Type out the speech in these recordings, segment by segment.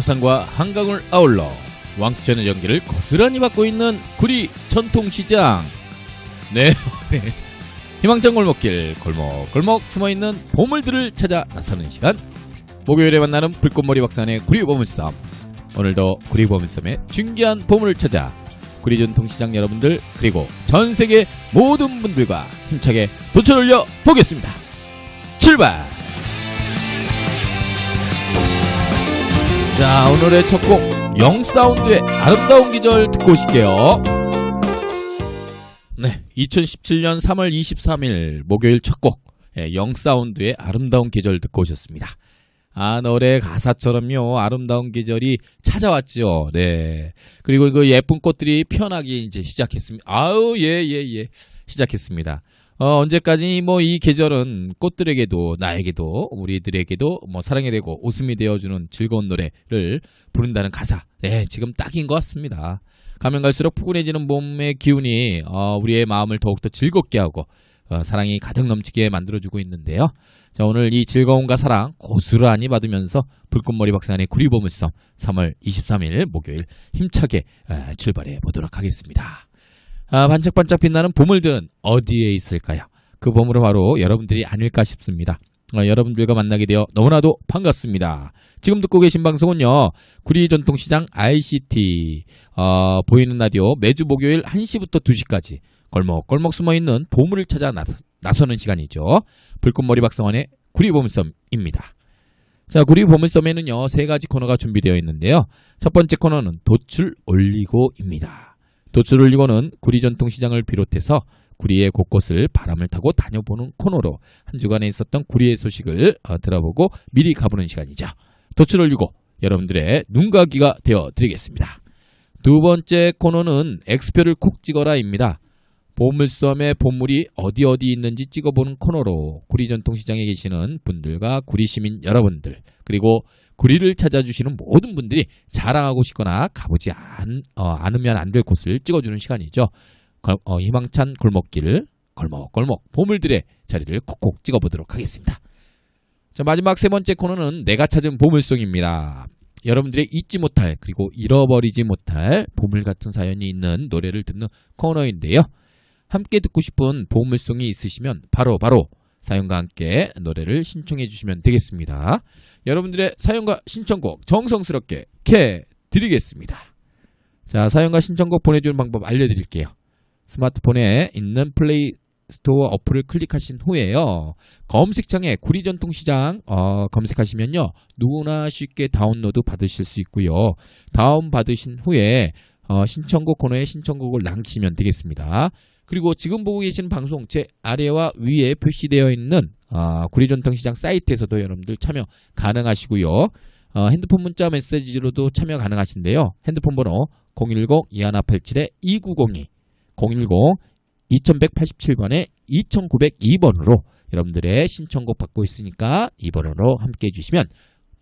하차산과 한강을 아울러 왕초천의 전기를 고스란히 받고 있는 구리 전통시장. 네, 네. 희망찬 골목길 골목골목 숨어있는 보물들을 찾아 나서는 시간. 목요일에 만나는 불꽃머리 박산의 구리 보물섬. 오늘도 구리 보물섬의 중귀한 보물을 찾아 구리 전통시장 여러분들 그리고 전 세계 모든 분들과 힘차게 도출 올려 보겠습니다. 출발! 자 오늘의 첫 곡 영사운드의 아름다운 계절 듣고 오실게요. 네 2017년 3월 23일 목요일 첫곡 예, 영사운드의 아름다운 계절 듣고 오셨습니다. 아 노래 가사처럼요 아름다운 계절이 찾아왔죠. 네. 그리고 그 예쁜 꽃들이 피어나기 이제 시작했습니다. 아우 예 예, 예. 시작했습니다 어, 언제까지 뭐 이 계절은 꽃들에게도 나에게도 우리들에게도 뭐 사랑이 되고 웃음이 되어주는 즐거운 노래를 부른다는 가사. 네, 지금 딱인 것 같습니다. 가면 갈수록 푸근해지는 봄의 기운이 어, 우리의 마음을 더욱더 즐겁게 하고 어, 사랑이 가득 넘치게 만들어주고 있는데요. 자, 오늘 이 즐거움과 사랑 고스란히 받으면서 불꽃머리 박사의 구리보물섬 3월 23일 목요일 힘차게 에, 출발해 보도록 하겠습니다. 아, 반짝반짝 빛나는 보물들은 어디에 있을까요? 그 보물은 바로 여러분들이 아닐까 싶습니다. 어, 여러분들과 만나게 되어 너무나도 반갑습니다. 지금 듣고 계신 방송은요, 구리 전통시장 ICT, 어, 보이는 라디오 매주 목요일 1시부터 2시까지 골목골목 숨어 있는 보물을 찾아 나, 나서 는 시간이죠. 불꽃머리 박성원의 구리 보물섬입니다. 자, 구리 보물섬에는요, 세 가지 코너가 준비되어 있는데요. 첫 번째 코너는 도출 올리고입니다. 도출 올리고는 구리 전통시장을 비롯해서 구리의 곳곳을 바람을 타고 다녀보는 코너로 한 주간에 있었던 구리의 소식을 어, 들어보고 미리 가보는 시간이죠. 도출 올리고 여러분들의 눈과 귀가 되어 드리겠습니다. 두 번째 코너는 엑스표를 콕 찍어라입니다. 보물섬의 보물이 어디 어디 있는지 찍어보는 코너로 구리 전통시장에 계시는 분들과 구리 시민 여러분들 그리고 구리를 찾아주시는 모든 분들이 자랑하고 싶거나 가보지 않, 어, 않으면 안 될 곳을 찍어주는 시간이죠. 걸- 어, 희망찬 골목길, 골목골목, 보물들의 자리를 콕콕 찍어보도록 하겠습니다. 자, 마지막 세 번째 코너는 내가 찾은 보물송입니다. 여러분들의 잊지 못할 그리고 잃어버리지 못할 보물 같은 사연이 있는 노래를 듣는 코너인데요. 함께 듣고 싶은 보물송이 있으시면 바로 바로 사연과 함께 노래를 신청해 주시면 되겠습니다. 여러분들의 사연과 신청곡 정성스럽게 캐 드리겠습니다. 자, 사연과 신청곡 보내주는 방법 알려드릴게요. 스마트폰에 있는 플레이 스토어 어플을 클릭하신 후에요. 검색창에 구리전통시장 어, 검색하시면요. 누구나 쉽게 다운로드 받으실 수 있고요. 다운 받으신 후에 어, 신청곡 코너에 신청곡을 남기시면 되겠습니다. 그리고 지금 보고 계시는 방송 제 아래와 위에 표시되어 있는 아, 구리전통시장 사이트에서도 여러분들 참여 가능하시고요. 어, 핸드폰 문자 메시지로도 참여 가능하신데요. 핸드폰 번호 010-2187-2902 010-2187번에 2902번으로 여러분들의 신청곡 받고 있으니까 이 번호로 함께 해주시면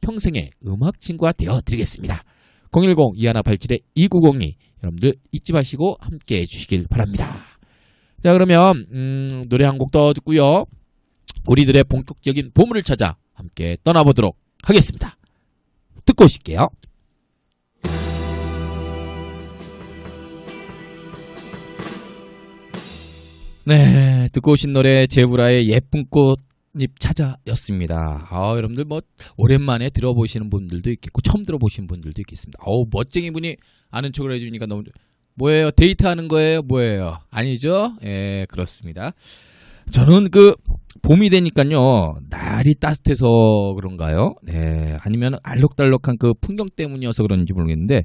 평생의 음악 친구가 되어 드리겠습니다. 010-2187-2902 여러분들 잊지 마시고 함께 해주시길 바랍니다. 자 그러면 음, 노래 한 곡 더 듣고요. 우리들의 본격적인 보물을 찾아 함께 떠나보도록 하겠습니다. 듣고 오실게요. 네, 듣고 오신 노래 제브라의 예쁜 꽃잎 찾아였습니다. 아, 여러분들 뭐 오랜만에 들어보시는 분들도 있겠고 처음 들어보시는 분들도 있겠습니다. 어우, 멋쟁이 분이 아는 척을 해주니까 너무 뭐예요? 데이트하는 거예요? 뭐예요? 아니죠? 예, 그렇습니다. 저는 그 봄이 되니까요 날이 따뜻해서 그런가요? 네, 아니면 알록달록한 그 풍경 때문이어서 그런지 모르겠는데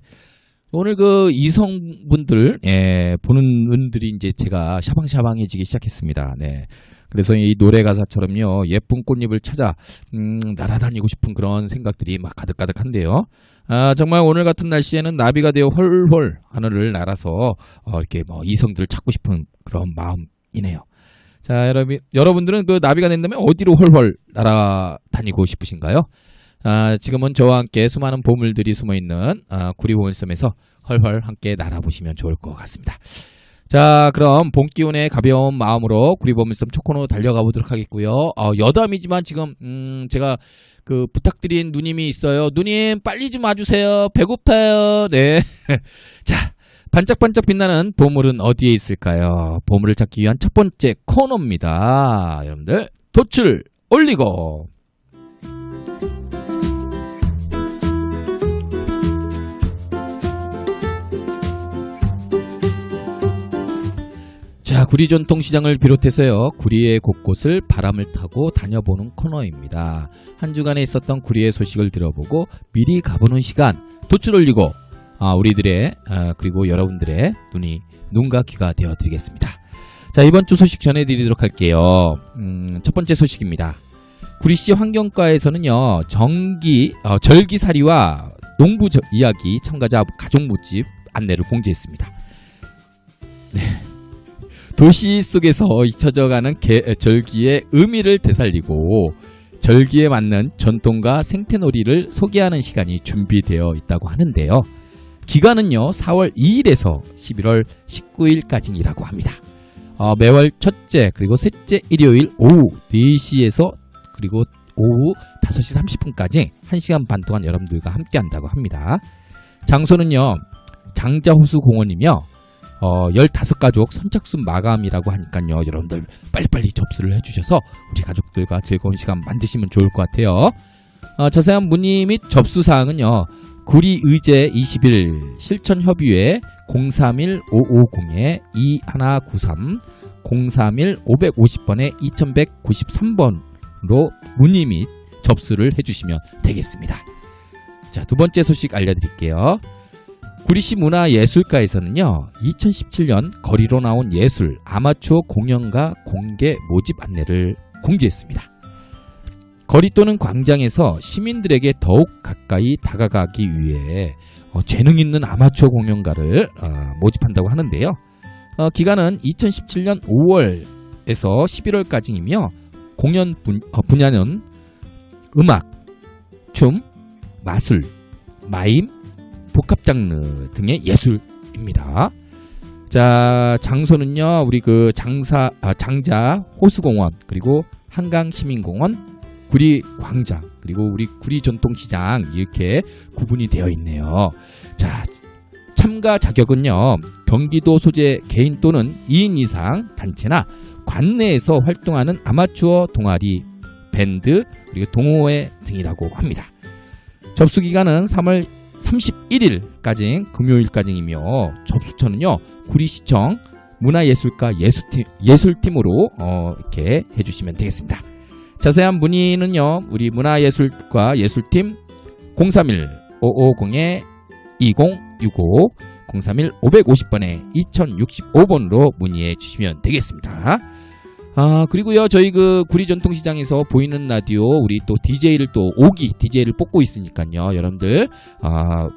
오늘 그 이성분들 예, 보는 분들이 이제 제가 샤방샤방해지기 시작했습니다. 네. 그래서 이 노래 가사처럼요 예쁜 꽃잎을 찾아 음, 날아다니고 싶은 그런 생각들이 막 가득가득한데요. 아 정말 오늘 같은 날씨에는 나비가 되어 헐헐 하늘을 날아서 어, 이렇게 뭐 이성들을 찾고 싶은 그런 마음이네요. 자 여러분 여러분들은 그 나비가 된다면 어디로 헐헐 날아다니고 싶으신가요? 아, 지금은 저와 함께 수많은 보물들이 숨어 있는 아, 구리보물섬에서 헐헐 함께 날아보시면 좋을 것 같습니다. 자, 그럼 봄 기운의 가벼운 마음으로 구리범일섬 초코노 달려가 보도록 하겠고요. 어, 여담이지만 지금 음, 제가 그 부탁드린 누님이 있어요. 누님 빨리 좀 와주세요. 배고파요. 네. 자, 반짝반짝 빛나는 보물은 어디에 있을까요? 보물을 찾기 위한 첫 번째 코너입니다. 여러분들 도출 올리고. 자, 구리 전통 시장을 비롯해서요, 구리의 곳곳을 바람을 타고 다녀보는 코너입니다. 한 주간에 있었던 구리의 소식을 들어보고 미리 가보는 시간, 도출 올리고, 아, 우리들의, 아, 그리고 여러분들의 눈이, 눈과 귀가 되어 드리겠습니다. 자, 이번 주 소식 전해 드리도록 할게요. 음, 첫 번째 소식입니다. 구리시 환경과에서는요, 정기, 어, 절기살이와 농부 저- 이야기 참가자 가족 모집 안내를 공지했습니다. 도시 속에서 잊혀져가는 개- 절기의 의미를 되살리고 절기에 맞는 전통과 생태놀이를 소개하는 시간이 준비되어 있다고 하는데요. 기간은요 4월 2일에서 11월 19일까지라고 합니다. 어, 매월 첫째 그리고 셋째 일요일 오후 4시에서 그리고 오후 5시 30분까지 1시간 반 동안 여러분들과 함께 한다고 합니다. 장소는요 장자호수공원이며 어, 15가족 선착순 마감이라고 하니까요. 여러분들 빨리빨리 접수를 해주셔서 우리 가족들과 즐거운 시간 만드시면 좋을 것 같아요. 어, 자세한 문의 및 접수 사항은요. 구리의제 21 실천협의회 031-550-2193 031-550번에 2193번으로 문의 및 접수를 해주시면 되겠습니다. 자, 두 번째 소식 알려드릴게요. 구리시 문화예술가에서는요, 2017년 거리로 나온 예술 아마추어 공연가 공개 모집 안내를 공지했습니다. 거리 또는 광장에서 시민들에게 더욱 가까이 다가가기 위해 어, 재능 있는 아마추어 공연가를 어, 모집한다고 하는데요. 어, 기간은 2017년 5월에서 11월까지이며 공연 분, 어, 분야는 음악, 춤, 마술, 마임, 복합 장르 등의 예술입니다. 자, 장소는요. 우리 그 장사 아, 장자 호수공원 그리고 한강 시민공원 구리 광장 그리고 우리 구리 전통시장 이렇게 구분이 되어 있네요. 자, 참가 자격은요. 경기도 소재 개인 또는 2인 이상 단체나 관내에서 활동하는 아마추어 동아리, 밴드 그리고 동호회 등이라고 합니다. 접수 기간은 3월 31일까지 금요일까지이며 접수처는요 구리시청 문화예술가 예술팀, 예술팀으로 어, 이렇게 해주시면 되겠습니다. 자세한 문의는요 우리 문화예술가 예술팀 031 550에 2065 031 550번에 2065번으로 문의해 주시면 되겠습니다. 아 그리고요 저희 그 구리 전통시장에서 보이는 라디오 우리 또 DJ를 또 5기 DJ를 뽑고 있으니까요 여러분들. 아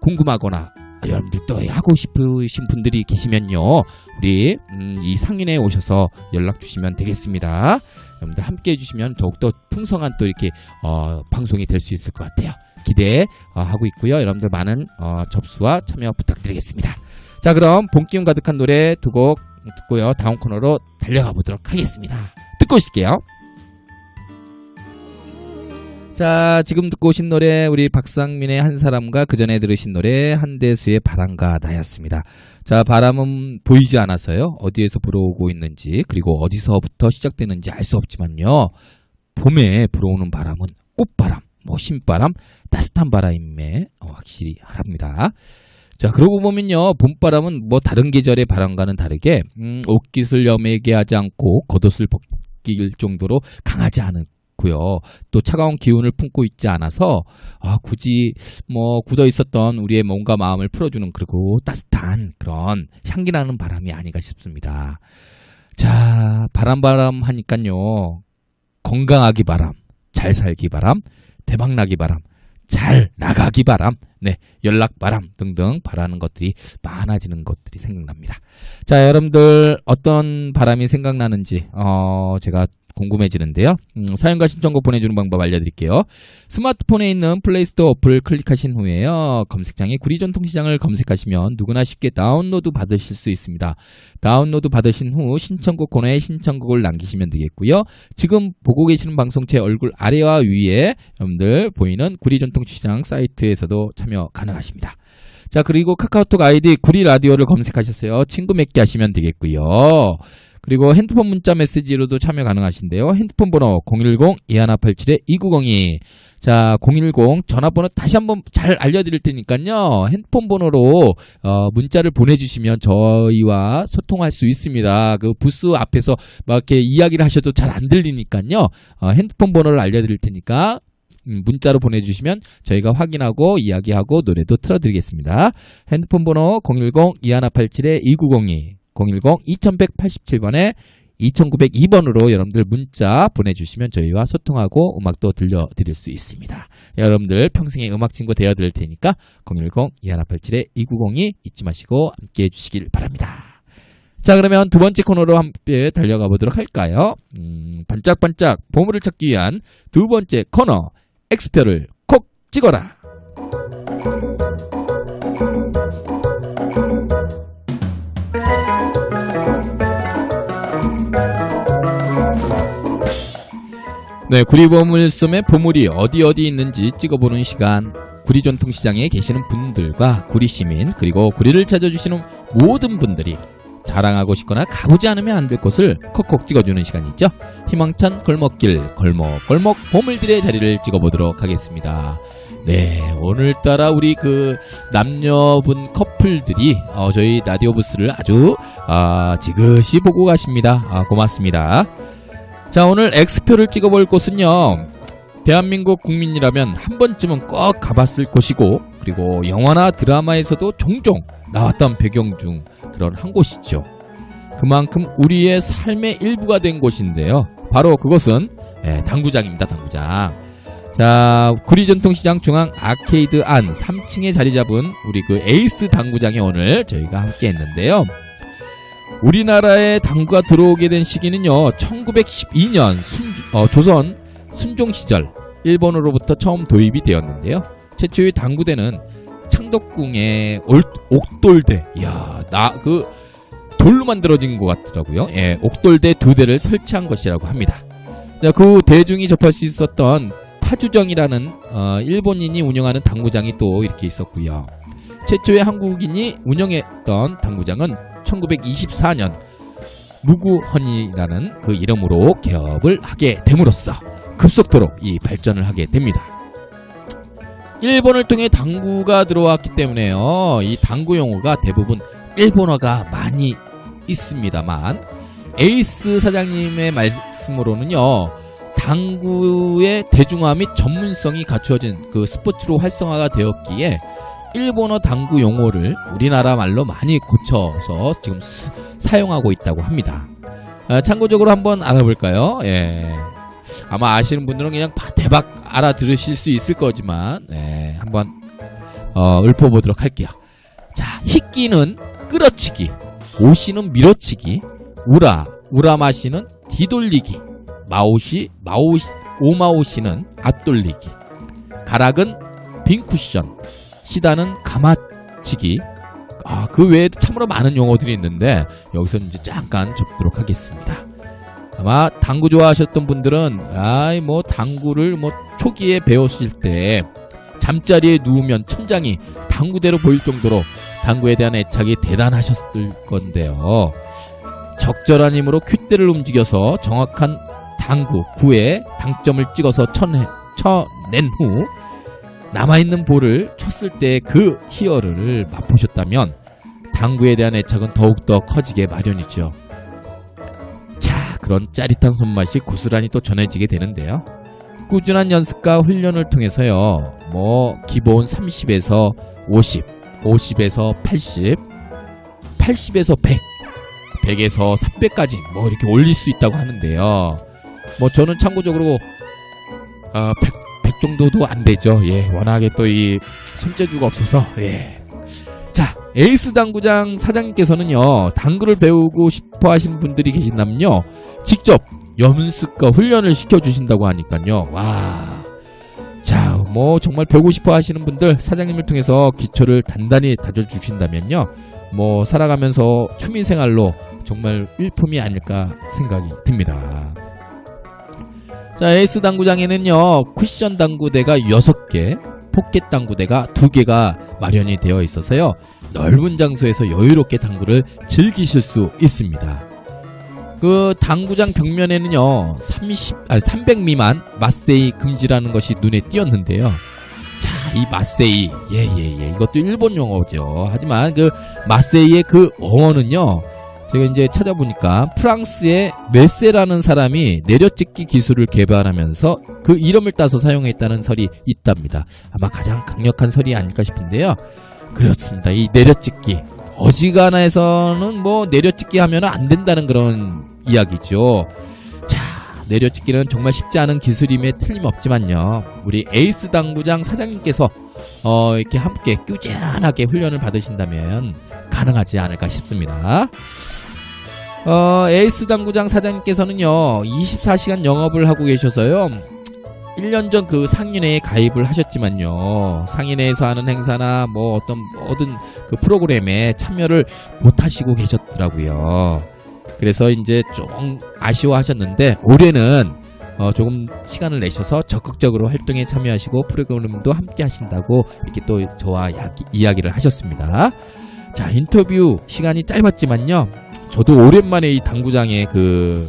궁금하거나 여러분들 또 하고 싶으신 분들이 계시면요 우리 음, 이 상인에 오셔서 연락 주시면 되겠습니다. 여러분들 함께 해주시면 더욱더 풍성한 또 이렇게 어, 방송이 될 수 있을 것 같아요. 기대 어, 하고 있고요. 여러분들 많은 어, 접수와 참여 부탁드리겠습니다. 자 그럼 본 기운 가득한 노래 두곡 듣고요. 다음 코너로 달려가 보도록 하겠습니다. 듣고 오실게요. 자, 지금 듣고 오신 노래 우리 박상민의 한 사람과 그 전에 들으신 노래 한대수의 바람과 나였습니다. 자, 바람은 보이지 않아서요. 어디에서 불어오고 있는지 그리고 어디서부터 시작되는지 알 수 없지만요. 봄에 불어오는 바람은 꽃바람, 뭐 신바람, 따뜻한 바람임에 어, 확실히 알합니다. 자, 그러고 보면요, 봄바람은 뭐 다른 계절의 바람과는 다르게, 음, 옷깃을 여매게 하지 않고 겉옷을 벗길 정도로 강하지 않고요. 또 차가운 기운을 품고 있지 않아서, 아, 굳이 뭐 굳어 있었던 우리의 몸과 마음을 풀어주는 그리고 따뜻한 그런 향기나는 바람이 아닌가 싶습니다. 자, 바람바람 하니까요, 건강하기 바람, 잘 살기 바람, 대박나기 바람, 잘 나가기 바람, 네, 연락 바람 등등 바라는 것들이 많아지는 것들이 생각납니다. 자, 여러분들 어떤 바람이 생각나는지 어, 제가 궁금해지는데요. 음, 사연과 신청곡 보내주는 방법 알려드릴게요. 스마트폰에 있는 플레이스토어 어플을 클릭하신 후에요. 검색창에 구리전 통시장을 검색하시면 누구나 쉽게 다운로드 받으실 수 있습니다. 다운로드 받으신 후 신청곡 코너에 신청곡을 남기시면 되겠고요. 지금 보고 계시는 방송 제 얼굴 아래와 위에 여러분들 보이는 구리전 통시장 사이트에서도 참여 가능하십니다. 자 그리고 카카오톡 아이디 구리 라디오를 검색하셨어요. 친구 맺기 하시면 되겠고요. 그리고 핸드폰 문자 메시지로도 참여 가능하신데요. 핸드폰 번호 010-2187-2902 자, 010 전화번호 다시 한번 잘 알려드릴 테니까요. 핸드폰 번호로 어, 문자를 보내주시면 저희와 소통할 수 있습니다. 그 부스 앞에서 막 이렇게 이야기를 하셔도 잘 안 들리니까요. 어, 핸드폰 번호를 알려드릴 테니까 음, 문자로 보내주시면 저희가 확인하고 이야기하고 노래도 틀어드리겠습니다. 핸드폰 번호 010-2187-2902 010-2187번에 2902번으로 여러분들 문자 보내주시면 저희와 소통하고 음악도 들려드릴 수 있습니다. 여러분들 평생의 음악 친구 되어드릴 테니까 010-2187-2902 잊지 마시고 함께 해주시길 바랍니다. 자 그러면 두 번째 코너로 함께 달려가 보도록 할까요? 음, 반짝반짝 보물을 찾기 위한 두 번째 코너 엑스표를 콕 찍어라. 네, 구리보물섬의 보물이 어디 어디 있는지 찍어보는 시간. 구리 전통시장에 계시는 분들과 구리 시민 그리고 구리를 찾아주시는 모든 분들이 자랑하고 싶거나 가보지 않으면 안 될 곳을 콕콕 찍어주는 시간이죠. 희망찬 골목길 골목 골목 보물들의 자리를 찍어보도록 하겠습니다. 네, 오늘따라 우리 그 남녀분 커플들이 어, 저희 라디오 부스를 아주 아, 지그시 보고 가십니다. 아, 고맙습니다. 자, 오늘 X표를 찍어볼 곳은요. 대한민국 국민이라면 한 번쯤은 꼭 가봤을 곳이고, 그리고 영화나 드라마에서도 종종 나왔던 배경 중 그런 한 곳이죠. 그만큼 우리의 삶의 일부가 된 곳인데요. 바로 그곳은 예, 당구장입니다. 당구장. 자, 구리전통시장 중앙 아케이드 안 3층에 자리 잡은 우리 그 에이스 당구장에 오늘 저희가 함께 했는데요. 우리나라에 당구가 들어오게 된 시기는요, 1912년 순, 어, 조선 순종 시절 일본으로부터 처음 도입이 되었는데요. 최초의 당구대는 창덕궁의 올- 옥돌대, 이야, 나 그 돌로 만들어진 것 같더라고요. 예, 옥돌대 두 대를 설치한 것이라고 합니다. 자, 그 대중이 접할 수 있었던 파주정이라는 어, 일본인이 운영하는 당구장이 또 이렇게 있었고요. 최초의 한국인이 운영했던 당구장은 1924년 무구헌이라는 그 이름으로 개업을 하게 됨으로써 급속도로 이 발전을 하게 됩니다. 일본을 통해 당구가 들어왔기 때문에요. 이 당구 용어가 대부분 일본어가 많이 있습니다만 에이스 사장님의 말씀으로는요. 당구의 대중화 및 전문성이 갖추어진 그 스포츠로 활성화가 되었기에 일본어 당구 용어를 우리나라 말로 많이 고쳐서 지금 스- 사용하고 있다고 합니다. 아, 참고적으로 한번 알아볼까요? 예. 아마 아시는 분들은 그냥 바- 대박 알아들으실 수 있을 거지만, 예, 한번 어, 읊어보도록 할게요. 자, 히끼는 끌어치기, 오시는 밀어치기, 우라, 우라마시는 뒤돌리기, 마오시, 마오시, 오마오시는 앞돌리기, 가락은 빈쿠션, 시다는 가마치기. 아, 그 외에도 참으로 많은 용어들이 있는데 여기서 이제 잠깐 접도록 하겠습니다. 아마 당구 좋아하셨던 분들은 아이 뭐 당구를 뭐 초기에 배웠을 때 잠자리에 누우면 천장이 당구대로 보일 정도로 당구에 대한 애착이 대단하셨을 건데요. 적절한 힘으로 큐대를 움직여서 정확한 당구 구에 당점을 찍어서 쳐낸 후 남아있는 볼을 쳤을 때 그 희열을 맛보셨다면 당구에 대한 애착은 더욱더 커지게 마련이죠. 자, 그런 짜릿한 손맛이 고스란히 또 전해지게 되는데요. 꾸준한 연습과 훈련을 통해서요, 뭐, 기본 30에서 50, 50에서 80, 80에서 100, 100에서 300까지 뭐 이렇게 올릴 수 있다고 하는데요. 뭐, 저는 참고적으로, 어, 100, 100 정도도 안 되죠. 예, 워낙에 또 이 손재주가 없어서, 예. 자, 에이스 당구장 사장님께서는요, 당구를 배우고 싶어 하시는 분들이 계신다면요, 직접 연습과 훈련을 시켜주신다고 하니까요. 와. 자, 뭐 정말 배우고 싶어 하시는 분들 사장님을 통해서 기초를 단단히 다져주신다면요. 뭐 살아가면서 취미생활로 정말 일품이 아닐까 생각이 듭니다. 자, 에이스 당구장에는요, 쿠션 당구대가 6개, 포켓 당구대가 2개가 마련이 되어 있어서요, 넓은 장소에서 여유롭게 당구를 즐기실 수 있습니다. 그 당구장 벽면에는요, 30, 아, 300 미만 마세이 금지라는 것이 눈에 띄었는데요. 자, 이 마세이, 예, 예, 예. 이것도 일본 용어죠. 하지만 그 마세이의 그 어원은요, 제가 이제 찾아보니까 프랑스의 메세라는 사람이 내려찍기 기술을 개발하면서 그 이름을 따서 사용했다는 설이 있답니다. 아마 가장 강력한 설이 아닐까 싶은데요. 그렇습니다. 이 내려찍기. 어지간해서는 뭐 내려찍기 하면 안 된다는 그런 이야기죠. 자, 내려찍기는 정말 쉽지 않은 기술임에 틀림없지만요. 우리 에이스 당구장 사장님께서 어, 이렇게 함께 꾸준하게 훈련을 받으신다면 가능하지 않을까 싶습니다. 어, 에이스 당구장 사장님께서는요, 24시간 영업을 하고 계셔서요, 1년 전 그 상인회에 가입을 하셨지만요, 상인회에서 하는 행사나 뭐 어떤 모든 그 프로그램에 참여를 못 하시고 계셨더라고요. 그래서 이제 좀 아쉬워하셨는데, 올해는 어, 조금 시간을 내셔서 적극적으로 활동에 참여하시고 프로그램도 함께 하신다고 이렇게 또 저와 야기- 이야기를 하셨습니다. 자, 인터뷰 시간이 짧았지만요. 저도 오랜만에 이 당구장에 그,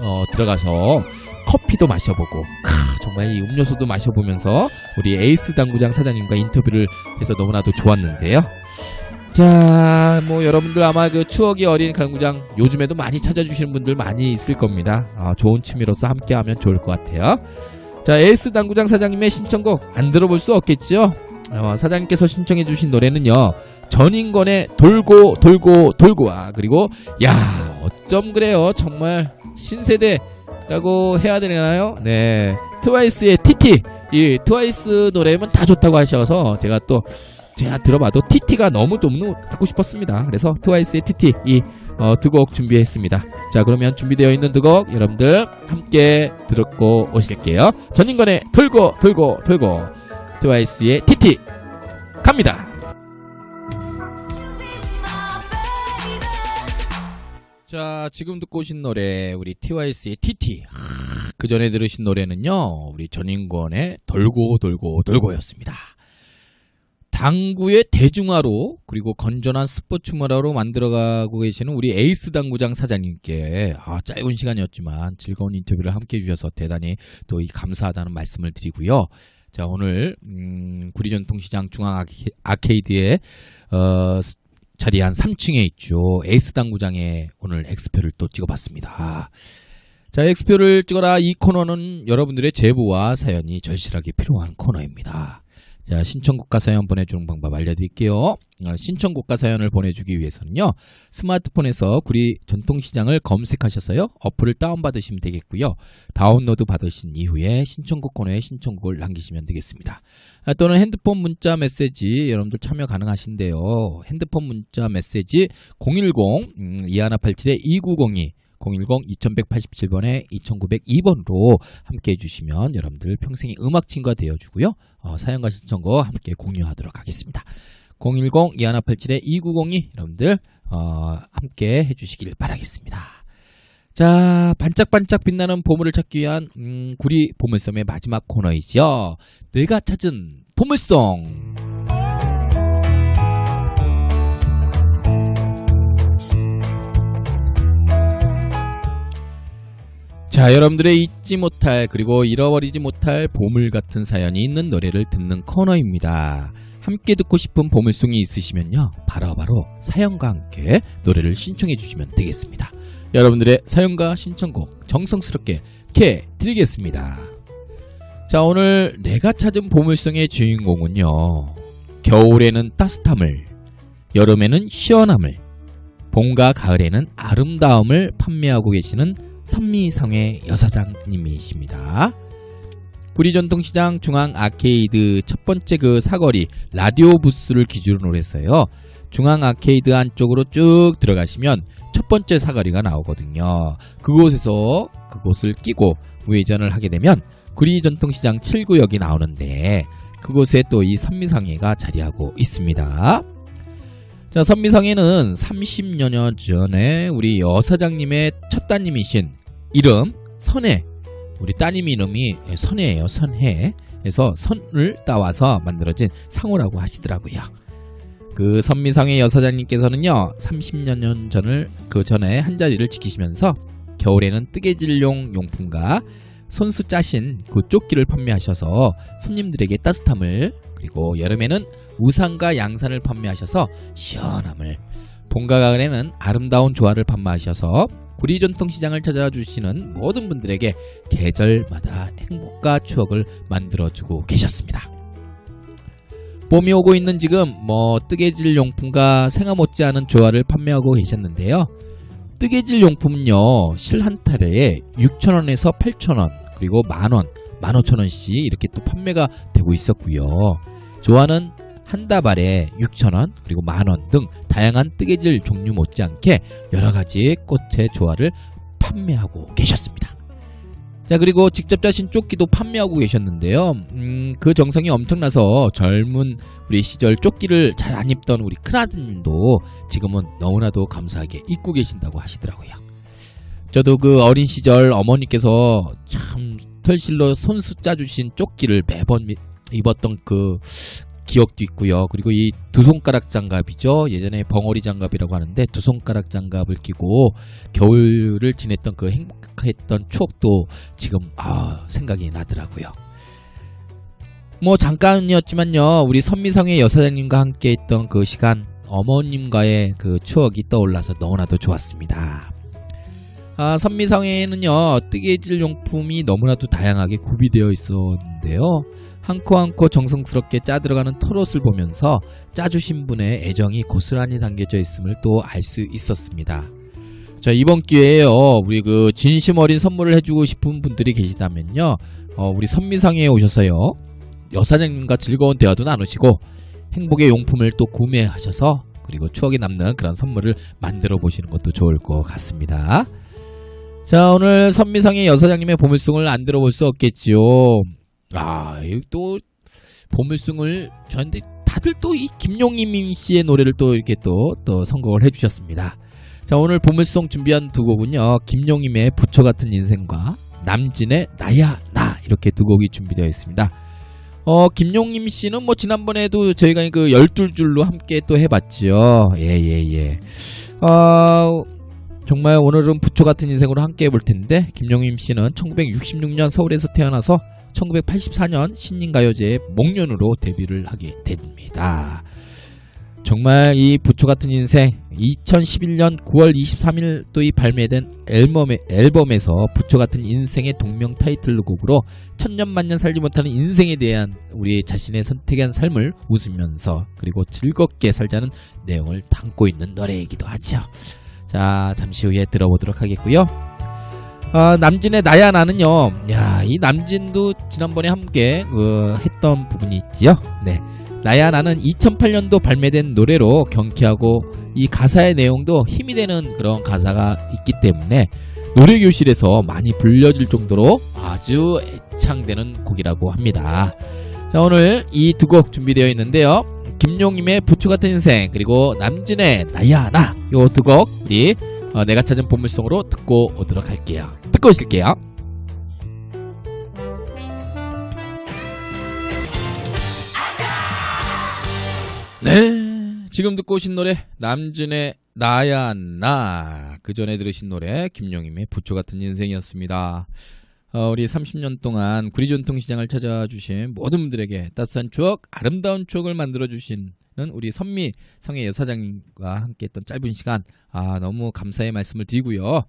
어, 들어가서 커피도 마셔보고, 크, 정말 이 음료수도 마셔보면서 우리 에이스 당구장 사장님과 인터뷰를 해서 너무나도 좋았는데요. 자, 뭐 여러분들 아마 그 추억이 어린 당구장 요즘에도 많이 찾아주시는 분들 많이 있을 겁니다. 아, 좋은 취미로서 함께하면 좋을 것 같아요. 자, 에이스 당구장 사장님의 신청곡 안 들어볼 수 없겠죠? 어, 사장님께서 신청해주신 노래는요. 전인권의 돌고 돌고 돌고 아 그리고 야 어쩜 그래요 정말 신세대라고 해야 되나요? 네 트와이스의 TT 이 트와이스 노래면 다 좋다고 하셔서 제가 또 제가 들어봐도 TT가 너무 너무 듣고 싶었습니다. 그래서 트와이스의 TT 이두 곡 준비했습니다. 자 그러면 준비되어 있는 두 곡 여러분들 함께 듣고 오실게요. 전인권의 돌고 돌고 돌고 트와이스의 TT 갑니다. 자, 지금 듣고 오신 노래 우리 TYS의 TT. 그 전에 들으신 노래는요. 우리 전인권의 돌고 돌고 돌고였습니다. 당구의 대중화로 그리고 건전한 스포츠 문화로 만들어가고 계시는 우리 에이스 당구장 사장님께 아, 짧은 시간이었지만 즐거운 인터뷰를 함께 해주셔서 대단히 또이 감사하다는 말씀을 드리고요. 자 오늘 음, 구리전통시장 중앙 아케- 아케이드에 어, 자리 한 3층에 있죠. 에이스 당구장에 오늘 엑스표를 또 찍어봤습니다. 자, 엑스표를 찍어라. 이 코너는 여러분들의 제보와 사연이 절실하게 필요한 코너입니다. 자, 신청곡과 사연 보내주는 방법 알려드릴게요. 어, 신청곡과 사연을 보내주기 위해서는요, 스마트폰에서 구리 전통시장을 검색하셔서요, 어플을 다운받으시면 되겠고요. 다운로드 받으신 이후에 신청곡 코너에 신청곡을 남기시면 되겠습니다. 아, 또는 핸드폰 문자 메시지 여러분들 참여 가능하신데요. 핸드폰 문자 메시지 010 음, 2187-2902 010-2187번에 2902번으로 함께 해주시면 여러분들 평생의 음악 친구가 되어주고요. 어, 사연과 신청곡 함께 공유하도록 하겠습니다. 010-2187-2902 여러분들 어, 함께 해주시길 바라겠습니다. 자, 반짝반짝 빛나는 보물을 찾기 위한 음, 구리 보물섬의 마지막 코너이죠. 내가 찾은 보물송. 자, 여러분들의 잊지 못할 그리고 잃어버리지 못할 보물 같은 사연이 있는 노래를 듣는 코너입니다. 함께 듣고 싶은 보물송이 있으시면요. 바로 바로 사연과 함께 노래를 신청해 주시면 되겠습니다. 여러분들의 사연과 신청곡 정성스럽게 캐 드리겠습니다. 자, 오늘 내가 찾은 보물송의 주인공은요. 겨울에는 따뜻함을, 여름에는 시원함을, 봄과 가을에는 아름다움을 판매하고 계시는 선미상회 여사장님이십니다. 구리전통시장 중앙 아케이드 첫 번째 그 사거리 라디오 부스를 기준으로 해서요. 중앙 아케이드 안쪽으로 쭉 들어가시면 첫 번째 사거리가 나오거든요. 그곳에서 그곳을 끼고 우회전을 하게 되면 구리 전통시장 7구역이 나오는데 그곳에 또 이 선미상회가 자리하고 있습니다. 자, 선미상회는 30여 년 전에 우리 여사장님의 첫 따님이신 이름 선혜 우리 따님 이름이 선혜예요. 선혜. 그래서 선을 따와서 만들어진 상호라고 하시더라고요. 그 선미상의 여사장님께서는요 30여 년 전을 그 전에 한 자리를 지키시면서 겨울에는 뜨개질용 용품과 손수 짜신 그 조끼를 판매하셔서 손님들에게 따뜻함을 그리고 여름에는 우산과 양산을 판매하셔서 시원함을 봄과 가을에는 아름다운 조화를 판매하셔서 구리 전통 시장을 찾아주시는 모든 분들에게 계절마다 행복과 추억을 만들어주고 계셨습니다. 봄이 오고 있는 지금 뭐 뜨개질 용품과 생화 못지않은 조화를 판매하고 계셨는데요. 뜨개질 용품은요 실 한 타래에 6,000원에서 8,000원 그리고 만원, 15,000원씩 이렇게 또 판매가 되고 있었고요. 조화는 한 다발에 6,000원 그리고 만원 등 다양한 뜨개질 종류 못지않게 여러 가지 꽃의 조화를 판매하고 계셨습니다. 자 그리고 직접 짜신 조끼도 판매하고 계셨는데요. 음, 그 정성이 엄청나서 젊은 우리 시절 조끼를 잘 안 입던 우리 큰아드님도 지금은 너무나도 감사하게 입고 계신다고 하시더라고요. 저도 그 어린 시절 어머니께서 참 털실로 손수 짜주신 조끼를 매번 미- 입었던 그 기억도 있고요. 그리고 이 두 손가락 장갑이죠. 예전에 벙어리 장갑이라고 하는데 두 손가락 장갑을 끼고 겨울을 지냈던 그 행복했던 추억도 지금 아 생각이 나더라고요. 뭐 잠깐이었지만요. 우리 선미성의 여사장님과 함께 했던 그 시간 어머님과의 그 추억이 떠올라서 너무나도 좋았습니다. 아, 선미성에는요 뜨개질 용품이 너무나도 다양하게 구비되어 있었는데요. 한 코 한 코 정성스럽게 짜 들어가는 털옷을 보면서 짜주신 분의 애정이 고스란히 담겨져 있음을 또 알 수 있었습니다. 자 이번 기회에요 우리 그 진심 어린 선물을 해주고 싶은 분들이 계시다면요 어, 우리 선미상에 오셔서요 여사장님과 즐거운 대화도 나누시고 행복의 용품을 또 구매하셔서 그리고 추억이 남는 그런 선물을 만들어 보시는 것도 좋을 것 같습니다. 자 오늘 선미상의 여사장님의 보물송을 안 들어볼 수 없겠지요. 아, 이또 보물송을 저한테 다들 또 이 김용임 씨의 노래를 또 이렇게 또또 선곡을 해주셨습니다. 자 오늘 보물송 준비한 두 곡은요 김용임의 부처 같은 인생과 남진의 나야 나 이렇게 두 곡이 준비되어 있습니다. 어 김용임 씨는 뭐 지난번에도 저희가 그 열둘 줄로 함께 또 해봤죠. 예예 예. 어 정말 오늘은 부처 같은 인생으로 함께 해볼 텐데 김용임 씨는 1966년 서울에서 태어나서 1984년 신인가요제의 목련으로 데뷔를 하게 됩니다. 정말 이 부처 같은 인생 2011년 9월 23일 또 이 발매된 앨범에, 앨범에서 부처 같은 인생의 동명 타이틀곡으로 천년만년 살지 못하는 인생에 대한 우리 자신의 선택한 삶을 웃으면서 그리고 즐겁게 살자는 내용을 담고 있는 노래이기도 하죠. 자 잠시 후에 들어보도록 하겠고요. 아, 남진의 나야 나는요. 야, 이 남진도 지난번에 함께 그, 했던 부분이 있지요. 네. 나야 나는 2008년도 발매된 노래로 경쾌하고 이 가사의 내용도 힘이 되는 그런 가사가 있기 때문에 노래 교실에서 많이 불려질 정도로 아주 애창되는 곡이라고 합니다. 자, 오늘 이 두 곡 준비되어 있는데요. 김용임의 부추 같은 인생 그리고 남진의 나야 나 요 두 곡 우리 어, 내가 찾은 보물송으로 듣고 오도록 할게요. 듣고 오실게요. 네, 지금 듣고 오신 노래 남진의 나야 나. 그 전에 들으신 노래 김용임의 부초 같은 인생이었습니다. 어, 우리 30년 동안 구리 전통 시장을 찾아주신 모든 분들에게 따스한 추억, 아름다운 추억을 만들어 주신 우리 선미 성의 여사장님과 함께했던 짧은 시간 아 너무 감사의 말씀을 드리고요.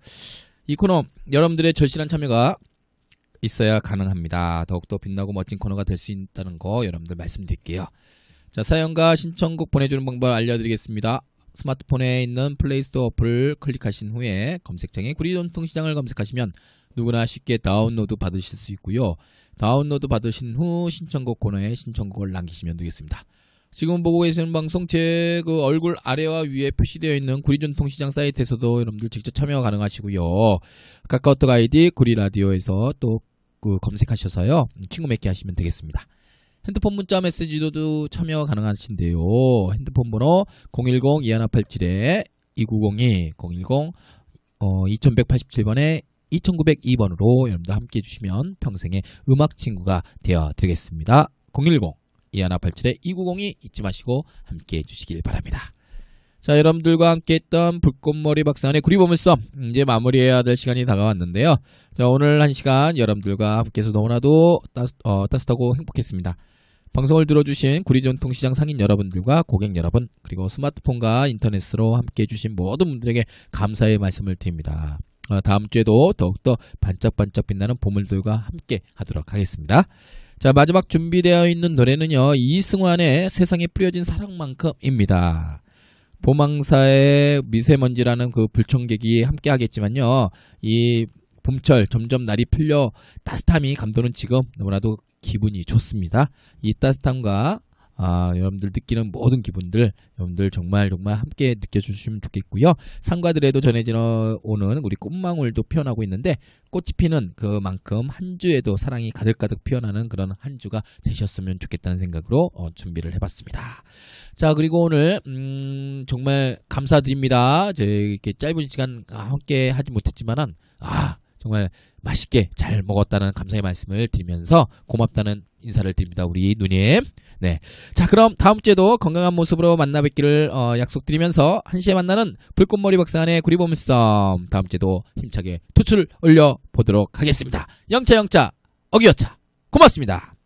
이 코너 여러분들의 절실한 참여가 있어야 가능합니다. 더욱더 빛나고 멋진 코너가 될 수 있다는 거 여러분들 말씀드릴게요. 자 사연과 신청곡 보내주는 방법 알려드리겠습니다. 스마트폰에 있는 플레이스토어 어플을 클릭하신 후에 검색창에 구리 전통 시장을 검색하시면 누구나 쉽게 다운로드 받으실 수 있고요. 다운로드 받으신 후 신청곡 코너에 신청곡을 남기시면 되겠습니다. 지금 보고 계시는 방송 제 그 얼굴 아래와 위에 표시되어 있는 구리전통시장 사이트에서도 여러분들 직접 참여 가능하시고요. 카카오톡 아이디 구리라디오에서 또 그 검색하셔서요. 친구 맺기 하시면 되겠습니다. 핸드폰 문자 메시지도 참여 가능하신데요. 핸드폰 번호 010-2187에 2902 010 어, 2187번에 2902번으로 여러분들 함께 해주시면 평생의 음악 친구가 되어 드리겠습니다. 010 2187에 2902 잊지 마시고 함께 해주시길 바랍니다. 자, 여러분들과 함께 했던 불꽃머리 박사의 구리보물섬 이제 마무리해야 될 시간이 다가왔는데요. 자, 오늘 한 시간 여러분들과 함께해서 너무나도 따스, 어, 따뜻하고 행복했습니다. 방송을 들어주신 구리전통시장 상인 여러분들과 고객 여러분 그리고 스마트폰과 인터넷으로 함께 해 주신 모든 분들에게 감사의 말씀을 드립니다. 어, 다음 주에도 더욱더 반짝반짝 빛나는 보물들과 함께 하도록 하겠습니다. 자 마지막 준비되어 있는 노래는요 이승환의 세상에 뿌려진 사랑만큼입니다. 보망사의 미세먼지라는 그 불청객이 함께 하겠지만요 이 봄철 점점 날이 풀려 따뜻함이 감도는 지금 너무나도 기분이 좋습니다. 이 따뜻함과 아, 여러분들 느끼는 모든 기분들 여러분들 정말 정말 함께 느껴주시면 좋겠고요. 상가들에도 전해져 오는 우리 꽃망울도 피어나고 있는데 꽃이 피는 그만큼 한 주에도 사랑이 가득가득 피어나는 그런 한 주가 되셨으면 좋겠다는 생각으로 어, 준비를 해봤습니다. 자 그리고 오늘 음, 정말 감사드립니다. 제 이렇게 짧은 시간 함께 하지 못했지만은 아 정말 맛있게 잘 먹었다는 감사의 말씀을 드리면서 고맙다는 인사를 드립니다. 우리 누님. 네. 자, 그럼 다음 주에도 건강한 모습으로 만나 뵙기를 어, 약속드리면서 한시에 만나는 불꽃머리 박사의 구리보물섬 다음 주에도 힘차게 투출 올려 보도록 하겠습니다. 영차 영차 어기여차 고맙습니다.